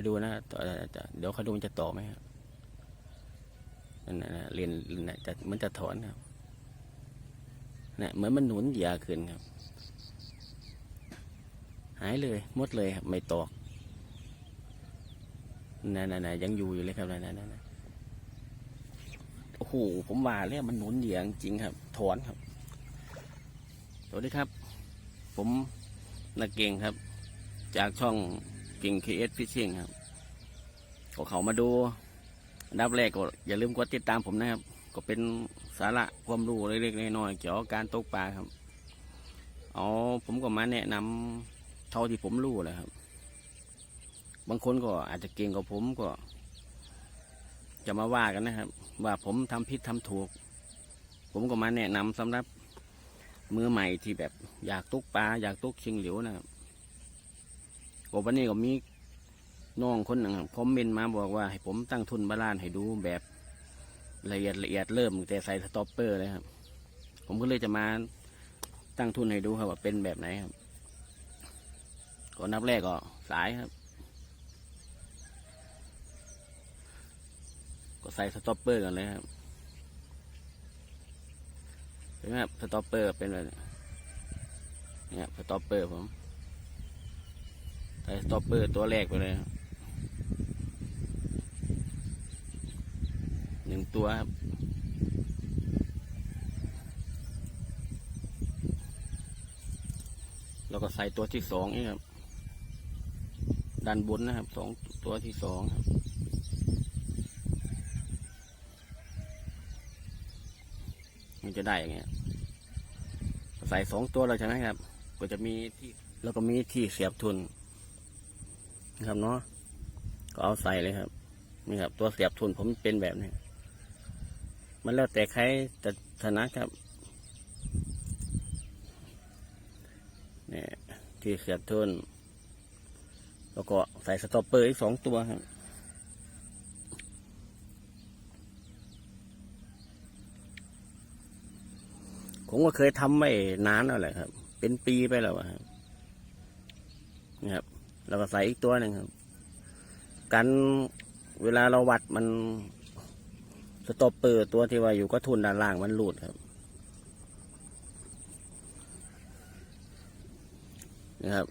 อยดูนะเดี๋ยวคอยดูมันจะต่อไหมครับนั่นนะเรียนนะจะมันจะถอนครับนะเหมือนมันหนุนเหยียขึ้นครับ หายเลยหมดเลยครับไม่ตอกนั่นนยังอยู่อยู่เลยครับนั่นนโอ้โหผมว่าแล้วมันหนุนเหยียจริงครับ ถอนครับสวัสดีครับ ผมนักเก่งครับ จากช่อง ก่ง KS Fishing ครับก็เขามาดูอันดับแรกก็อย่าลืมกดติดตามผมนะครับ ก็เป็นสาระความรู้เล็กๆน้อยๆเกี่ยวกับการตกปลาครับเอาผมก็มาแนะนำเท่าที่ผมรู้แหละครับ บางคนก็อาจจะเก่งกว่าผมก็ จะมาว่ากันนะครับ ว่าผมทำผิดทำถูก ผมก็มาแนะนำสำหรับมือใหม่ที่แบบอยากตกปลาอยากตกชิงเหลียวนะครับ ก็วันนี้ก็มีน้องคนหนึ่งคอมเมนต์มาบอกว่าให้ผมตั้งทุนบาลานให้ดูแบบละเอียดละเอียดเริ่มแต่ใส่สต็อปเปอร์เลยครับ ผมก็เลยจะมาตั้งทุนให้ดูครับว่าเป็นแบบไหนครับก่อนนับแรกก็สายครับ ก็ใส่สต็อปเปอร์กันเลยครับเห็นไหมครับสต็อปเปอร์เป็นแบบนี้เนี่ยสต็อปเปอร์ผม ใส่สต็อปเปอร์ตัวแรกไปเลยครับหนึ่งตัวครับแล้วก็ใส่ตัวที่สองนี่ครับด้านบนนะครับสองตัวที่สองครับมันจะได้อย่างเงี้ยใส่สองตัวเราใช่ไหมครับ ก็จะมีที่แล้วก็มีที่เสียบทุน นะครับเนาะก็เอาใส่เลยครับ นี่ครับ ตัวเสียบทุนผมเป็นแบบนี้ มันแล้วแต่ใครจะถนัดครับนี่ที่เสียบทุนแล้วก็ใส่สต็อปเปอร์อีกสองตัวครับผมก็เคยทำไม่นานแล้วแหละครับ เป็นปีไปแล้วอะครับนี่ครับ แล้วก็ใส่อีกตัวหนึ่งครับ กันเวลาเราวัดมันสต็อปเปอร์ตัวที่ว่าอยู่ก็ทุนด้านล่างมันหลุดครับนี่ครับ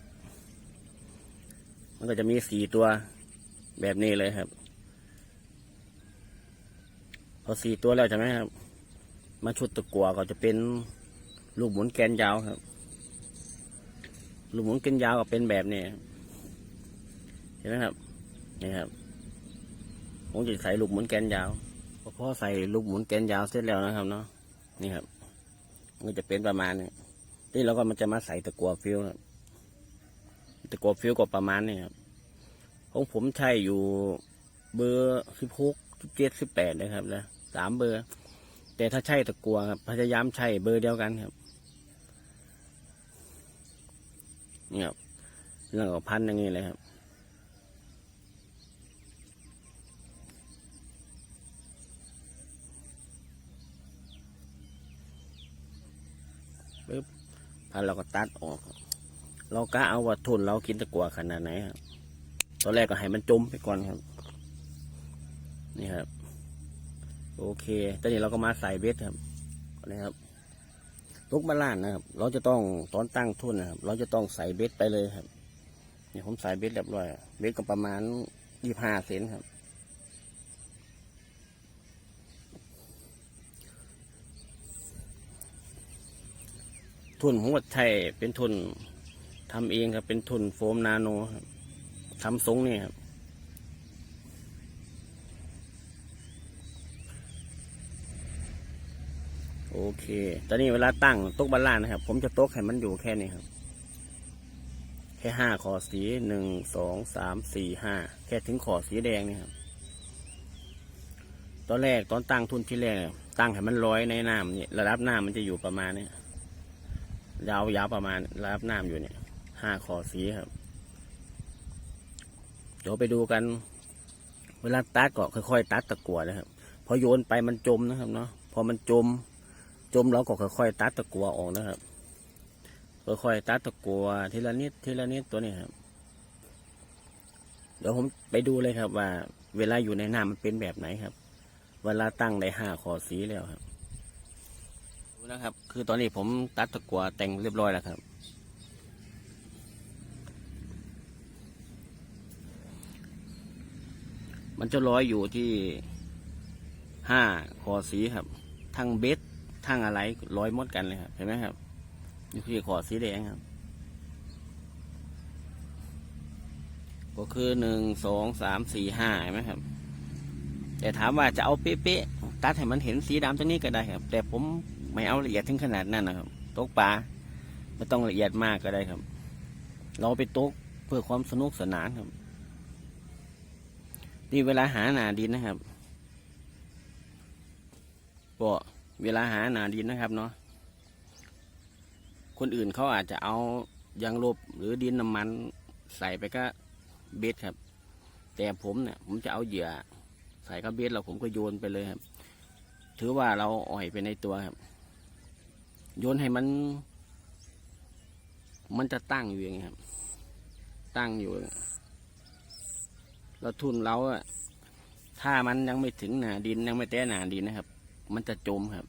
มันก็จะมีสี่ตัวแบบนี้เลยครับ พอสี่ตัวแล้วใช่ไหมครับ มาชุดตะกัวก็จะเป็นลูกหมุนแกนยาวครับ ลูกหมุนแกนยาวก็เป็นแบบนี้ ไหมครับนี่ครับผมจะใส่ลูกหมุนแกนยาวพอใส่ลูกหมุนแกนยาวเสร็จแล้วนะครับเนาะนี่ครับมันจะเป็นประมาณนี้นี่เราก็มันจะมาใส่ตะกัวฟิวครับตะกัวฟิวก็ประมาณนี้ครับของผมใช้อยู่เบอร์สิบหกสิบเจ็ดสิบแปดนะครับนะสามเบอร์ แต่ถ้าใช่ตะกัวครับพยายามใช่เบอร์เดียวกันครับนี่ครับเรื่องของพันอย่างนี้เลยครับ พันเราก็ตัดออก เรากะเอาว่าทุนเรากินตะกัวขนาดไหนครับตอนแรกก็ให้มันจมไปก่อนครับ นี่ครับ โอเคตอนนี้เราก็มาใส่เบสครับนะครับทุกบาลานนะครับ เราจะต้องตอนตั้งทุนนะครับ เราจะต้องใส่เบสไปเลยครับนี่ผมใส่เบสเรียบร้อย เบสก็ประมาณยี่ห้าเซนครับ ทุนผมก็ใช้เป็นทุนทำเองครับ เป็นทุนโฟมนาโนครับทำทรงนี่ครับโอเค ตอนนี้เวลาตั้งโต๊ะบาลานนะครับ ผมจะโต๊ะให้มันอยู่แค่นี้ครับ แค่ห้าขอสีหนึ่งสองสามสี่ห้าแค่ถึงขอสีแดงนี่ครับ ตอนแรกตอนตั้งทุนที่แรกตั้งให้มันร้อยในน้ำเนี่ยระดับน้ำมันจะอยู่ประมาณนี้ ยาวยาวประมาณรับน้ำอยู่เนี่ยห้าขอสีครับ เดี๋ยวไปดูกัน เวลาตัดก็ค่อยๆตัดตะกั่วนะครับพอโยนไปมันจมนะครับเนาะพอมันจม จมเราก็ค่อยๆตัดตะกั่วออกนะครับค่อยๆตัดตะกั่วทีละนิดทีละนิดตัวนี้ครับ เดี๋ยวผมไปดูเลยครับว่า เวลาอยู่ในน้ำมันเป็นแบบไหนครับ เวลาตั้งได้ห้าขอสีแล้วครับ นะครับ คือตอนนี้ผมตัดตะกัวแต่งเรียบร้อยแล้วครับ มันจะลอยอยู่ที่ห้าคอสีครับ ทั้งเบ็ดทั้งอะไรลอยมดกันเลยครับ เห็นไหมครับอยู่ที่คอสีแดงครับ ก็คือหนึ่งสองสามสี่ห้าเห็นไหมครับ แต่ถามว่าจะเอาเป๊ะๆตัดให้มันเห็นสีดำตรงนี้ก็ได้ครับ แต่ผมไม่เอาละเอียดถึงขนาดนั้นนะครับตกปลาไม่ต้องละเอียดมากก็ได้ครับ เราไปตกเพื่อความสนุกสนานครับ นี่เวลาหาหนาดินนะครับก็เวลาหาหนาดินนะครับเนาะคนอื่นเขาอาจจะเอายางลบหรือดินน้ำมันใส่ไปก็เบ็ดครับ แต่ผมเนี่ยผมจะเอาเหยื่อ ใส่ก็เบ็ดแล้วผมก็โยนไปเลยครับ ถือว่าเราอ่อยไปในตัวครับ โยนให้มัน มันจะตั้งอยู่อย่างนี้ครับ ตั้งอยู่แล้วทุนเราอะถ้ามันยังไม่ถึงหนาดินยังไม่แตะหนาดินนะครับ มันจะจมครับ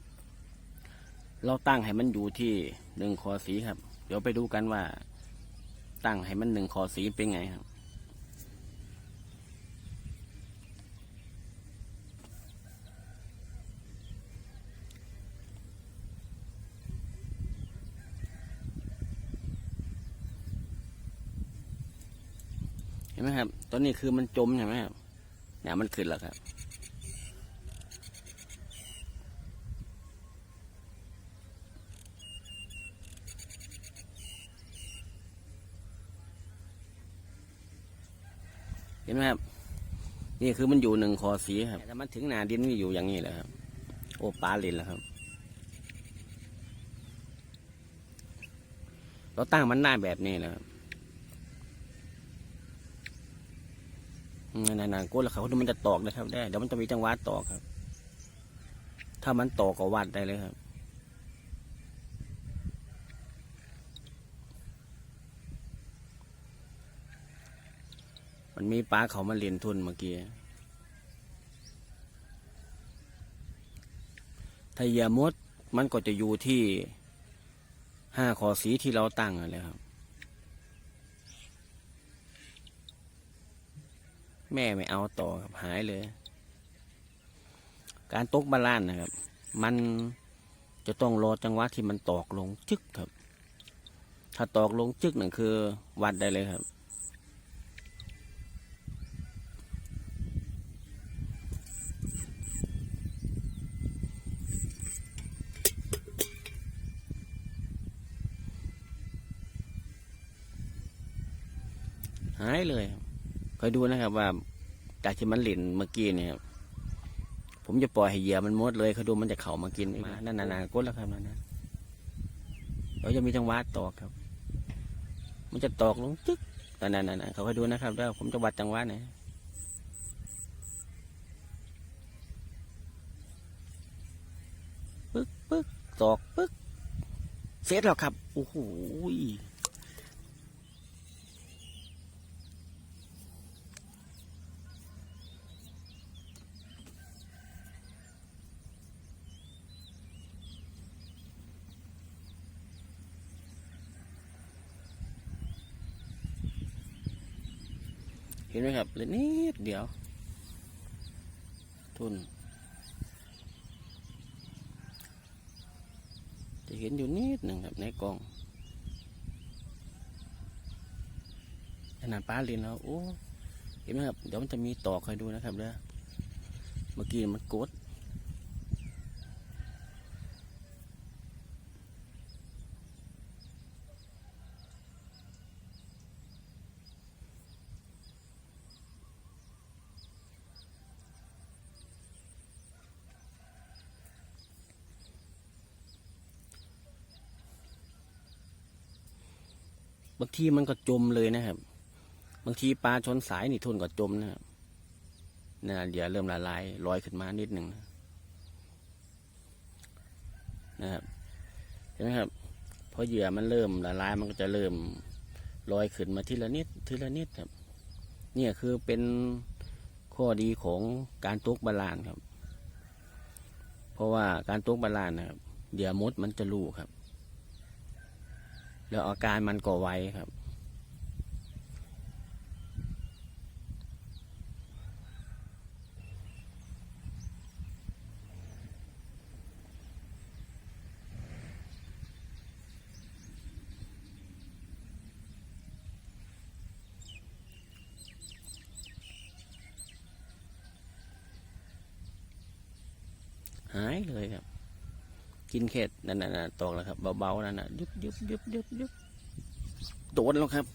เราตั้งให้มันอยู่ที่หนึ่งคอสีครับ เดี๋ยวไปดูกันว่า ตั้งให้มันหนึ่งคอสีเป็นไงครับ นไหมครับ ตอนนี้คือมันจมใช่ไหมครับเนี่ยมันขึ้นแล้วครับ เห็นไหมครับ นี่คือมันอยู่หนึ่งคอสีครับถ้ามันถึงหนาดินมันอยู่อย่างนี้แหละครับ โอ้ปลาลินแล้วครับ เราตั้งมันหน้าแบบนี้นะครับ นั่นๆก้นแล้วเขาดูมันจะตอกนะครับได้เดี๋ยวมันจะมีจังหวะตอกครับ ถ้ามันตอกก็วัดได้เลยครับมันมีปลาเขามาเรียนทุนเมื่อกี้ถ้าเหยามดมันก็จะอยู่ที่ห้าขอสีที่เราตั้งนั่นแหละครับ แม่ไม่เอาต่อครับหายเลย การตกบาลานนะครับ มันจะต้องรอจังหวะที่มันตอกลงจึกครับ ถ้าตอกลงจึกนั่นคือวัดได้เลยครับ หายเลยครับ คอยดูนะครับว่าจากที่มันหลินเมื่อกี้เนี่ยครับผมจะปล่อยให้เหยื่อมันมดเลยคอยดูมันจะเข่ามากินมานั่นนานๆก้นแล้วครับนั่นนะเราจะมีจังหวะตอกครับ มันจะตอกลงจึ๊กแต่นั่นๆเขาคอยดูนะครับแล้วผมจะวัดจังหวะไหนปึ๊กปึ๊กตอกปึ๊กเสร็จแล้วครับโอ้โห เห็นไหมครับเหลยนิดเดียว ทุน จะเห็นอยู่นิดหนึ่งครับในกล่องขนาดปลาลินแล้วโอ้เห็นไหมครับ เดี๋ยวมันจะมีตอกคอยดูนะครับเด้อเมื่อกี้มันกด ทีมันก็จมเลยนะครับ บางทีปลาชนสายนี่ทุนก็จมนะครับนี่นเดี๋ยวเริ่มละลายลอยขึ้นมานิดหนึ่งนะครับเห็นไหมครับพอเหยื่อมันเริ่มละลายมันก็จะเริ่มลอยขึ้นมาทีละนิดทีละนิดครับ เนี่ยคือเป็นข้อดีของการตกบาลานครับ เพราะว่าการตกบาลานนะครับเดี๋ยวมดมันจะรู้ครับ แล้วอาการมันก็ไวครับ หายเลยครับ กินเข็ดนั่นน่ะตกแล้วครับเบาๆนั่นน่ะยุบยุบยุบยุบยุบโดนแล้วครับ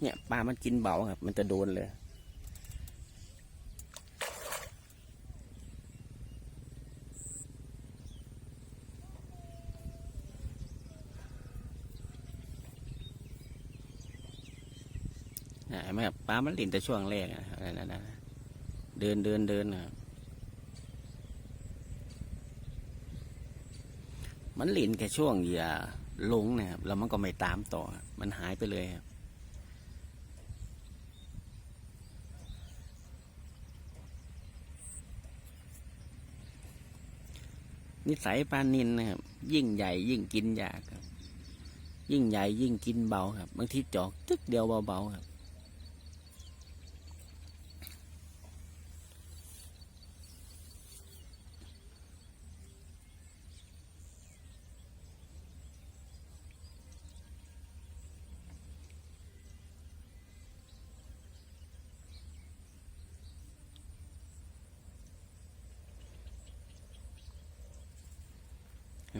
เนี่ยปลามันกินเบาครับ มันจะโดนเลยน่ะเห็นไหมครับปลามันหลินแต่ช่วงแรกนะนั่นน่ะเดินเดินเดินนะครับ มันหลินแค่ช่วงเหย่อลงนะครับแล้วมันก็ไม่ตามต่อ มันหายไปเลยครับนิสัยปลานินนะครับ ยิ่งใหญ่ยิ่งกินยากครับ ยิ่งใหญ่ยิ่งกินเบาครับบางทีจอกจึกเดียวเบาๆครับ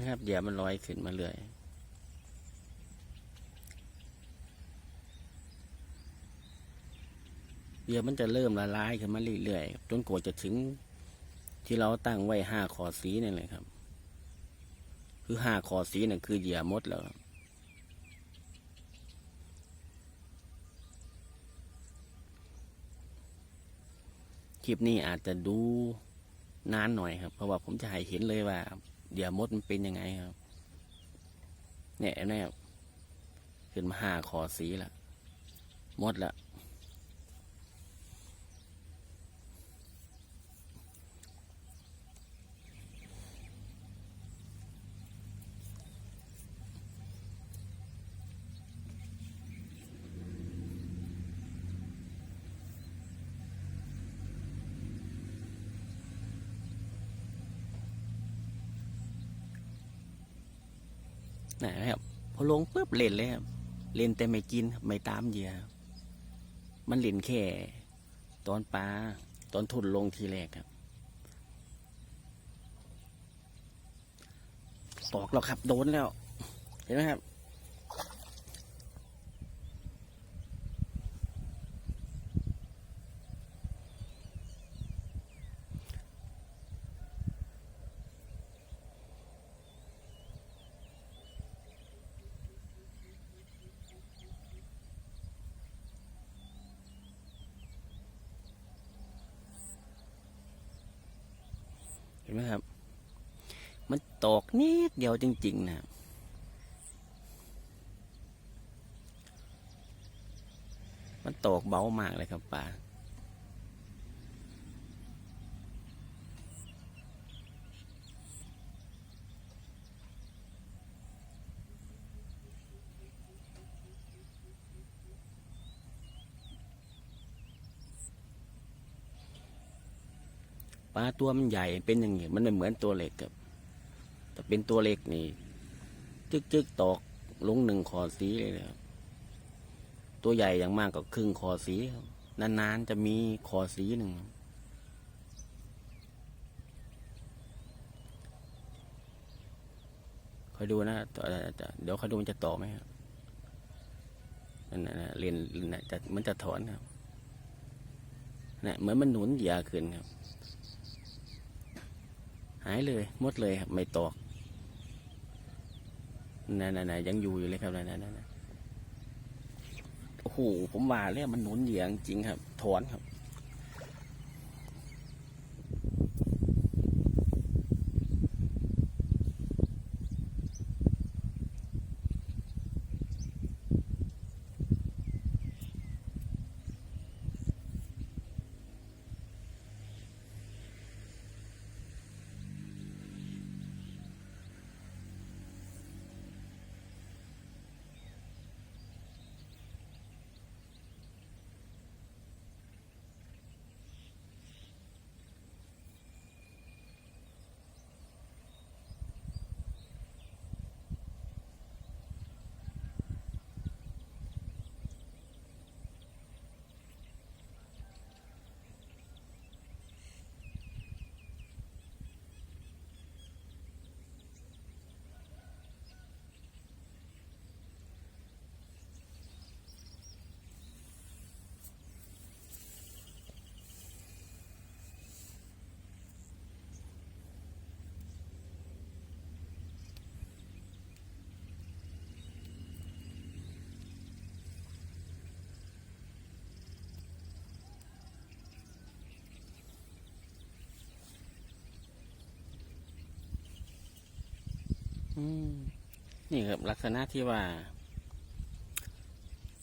นะครับ เดี๋ยวมันลอยขึ้นมาเรื่อยเดี๋ยวมันจะเริ่มละลายขึ้นมาเรื่อยๆจนกว่าจะถึงที่เราตั้งไว้ห้าขอสีนี่เลยครับ คือห้าขอสีนั่นคือเหยื่อมดแล้วครับคลิปนี้อาจจะดูนานหน่อยครับ เพราะว่าผมจะให้เห็นเลยว่า เดี๋ยวมดมันเป็นยังไงครับ เนี่ยแน่ขึ้นมาห้าคอสีละมดละนะครับพอล งปุ๊บเล่นเลยครับเล่นแต่ไม่กินไม่ตามเหยื่อมันเล่นแค่ตอนปลาตอนทุนลงทีแรกครับ ตอกแล้วครับ โดนแล้ว เห็นไหมครับ เห็นไหมครับ มัน ตอกนิดเดียวจริง ๆ นะมันตอกเบามากเลยครับป่าปลาตัวมันใหญ่เป็นอย่างนี้มันไม่เหมือนตัวเล็กครับ แต่เป็นตัวเล็กนี่จึกจึกตอกลงหนึ่งคอสีเลยนะครับ ตัวใหญ่อย่างมากก็ครึ่งคอสีครับ นานๆจะมีคอสีหนึ่งคอยดูนะเดี๋ยวคอยดูมันจะต่อไหมครับนั่นนะเรียนจะมันจะถอนครับนะเหมือนมันหนุนยาขึ้นครับ หายเลยหมดเลยครับ ไม่ตอกนั่นๆๆยังอยู่อยู่เลยครับนั่นๆๆโอ้โหผมว่าแล้วมันหนุนเหยียงจริงครับ ถอนครับ นี่ครับลักษณะที่ว่า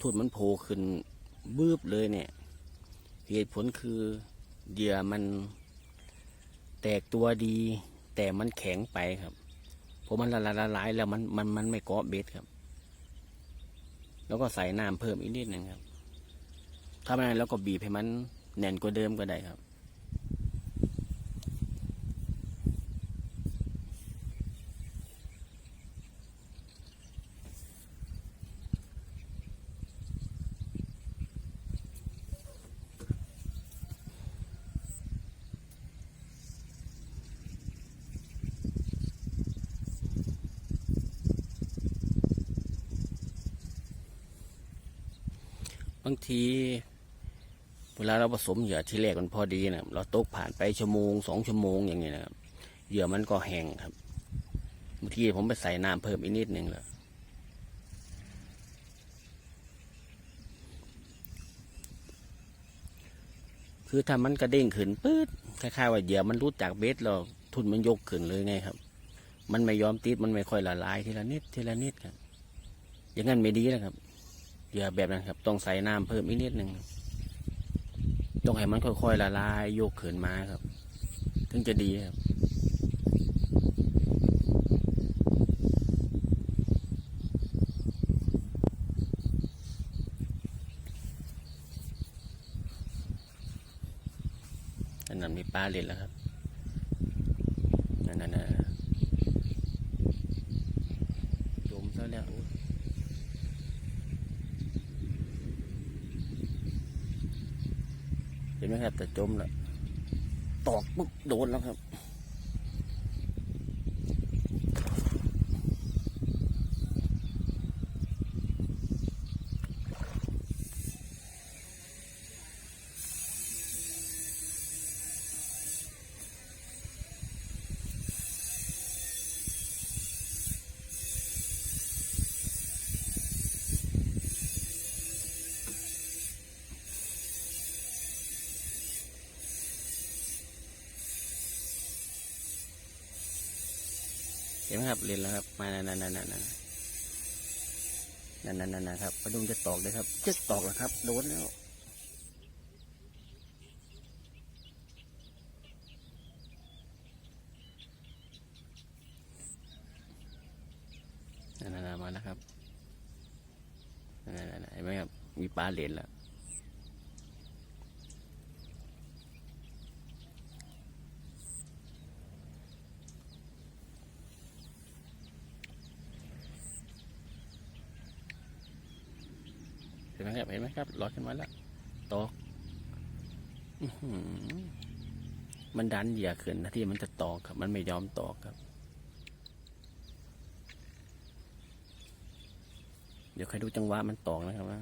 ทุนมันโผล่ขึ้นบืบเลยเนี่ย เหตุผลคือเหยื่อมันแตกตัวดี แต่มันแข็งไปครับพอมันละลายละลายแล้วมันมันมันไม่เกาะเบ็ดครับ แล้วก็ใส่น้ำเพิ่มอีกนิดหนึ่งครับ ถ้าไม่นั้นแล้วก็บีบให้มันแน่นกว่าเดิมก็ได้ครับ ทีเวลาเราผสมเหยื่อที่แรกมันพอดีนะเราตกผ่านไปชั่วโมงสองชั่วโมงอย่างนี้ยนะครับเหยื่อมันก็แห้งครับบางทีผมไปใส่น้ำเพิ่มอีกนิดนึงเลยคือถ้ามันกระเด้งขึ้นปื๊ดคล้ายๆว่าเหยื่อมันรุดจากเบสเราทุนมันยกขึ้นเลยไงครับ มันไม่ยอมติดมันไม่ค่อยละลายทีละนิดทีละนิดครับ อย่างนั้นไม่ดีนะครับ เหยื่อแบบนั้นครับ ต้องใส่น้ำเพิ่มอีกนิดหนึ่งต้องให้มันค่อยๆละลายโยกเขึ้นมาครับ ถึงจะดีครับอันนั้นมีปลาเล่นแล้วครับ นั่นนั่นนั่นจมซะแล้วโอ้ยเห็นไหมครับ แต่จมแล้วตอกปุ๊บโดนแล้วครับ เห็นไหมครับเรียนแล้วครับมานั่นนั่นนั่นนั่นนั่นนั่นนั่นนครับกระดุมจะตอกเลยครับจะตอกแล้วครับโดนแล้วนั่นมาแล้วครับนั่นเห็นไหมครับมีปลาเรียนแล้ว ห็นไหมครับเห็นไหมครับลอยขึ้นมาแล้วตอกมันดันเหยื่อขึ้นนะที่มันจะตอกครับ มันไม่ยอมตอกครับ เดี๋ยวใครดูจังหวะมันตอกนะครับว่า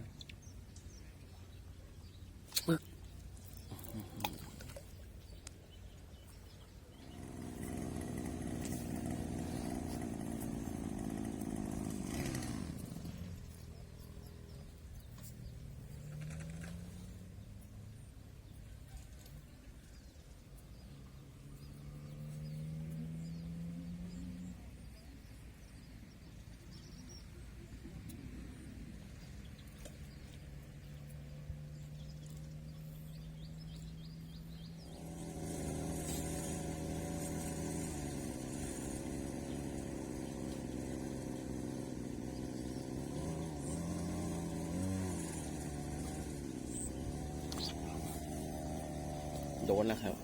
โดนแล้วครับ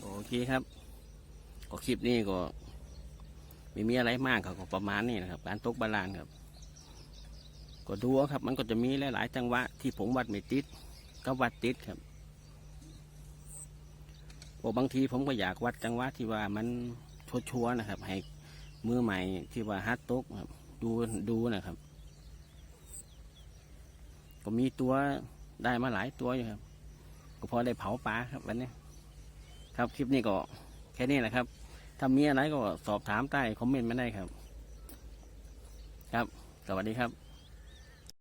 โอเคครับ ก็คลิปนี้ก็ไม่มีอะไรมากครับก็ประมาณนี้นะครับ การตกบาลานครับก็ดูครับ มันก็จะมีหลาย ๆ จังหวะที่ผมวัดไม่ติดก็วัดติดครับโอ้บางทีผมก็อยากวัดจังหวะที่ว่ามันชัวร์ๆนะครับ ให้มือใหม่ที่ว่าฮัตตกครับ ดูดูนะครับ ก็มีตัว ได้มาหลายตัวอยู่ครับ ก็พอได้เผาปลาครับวันนี้ครับคลิปนี้ก็แค่นี้แหละครับ ถ้ามีอะไรก็สอบถามใต้คอมเมนต์มาได้ครับ ครับ สวัสดีครับ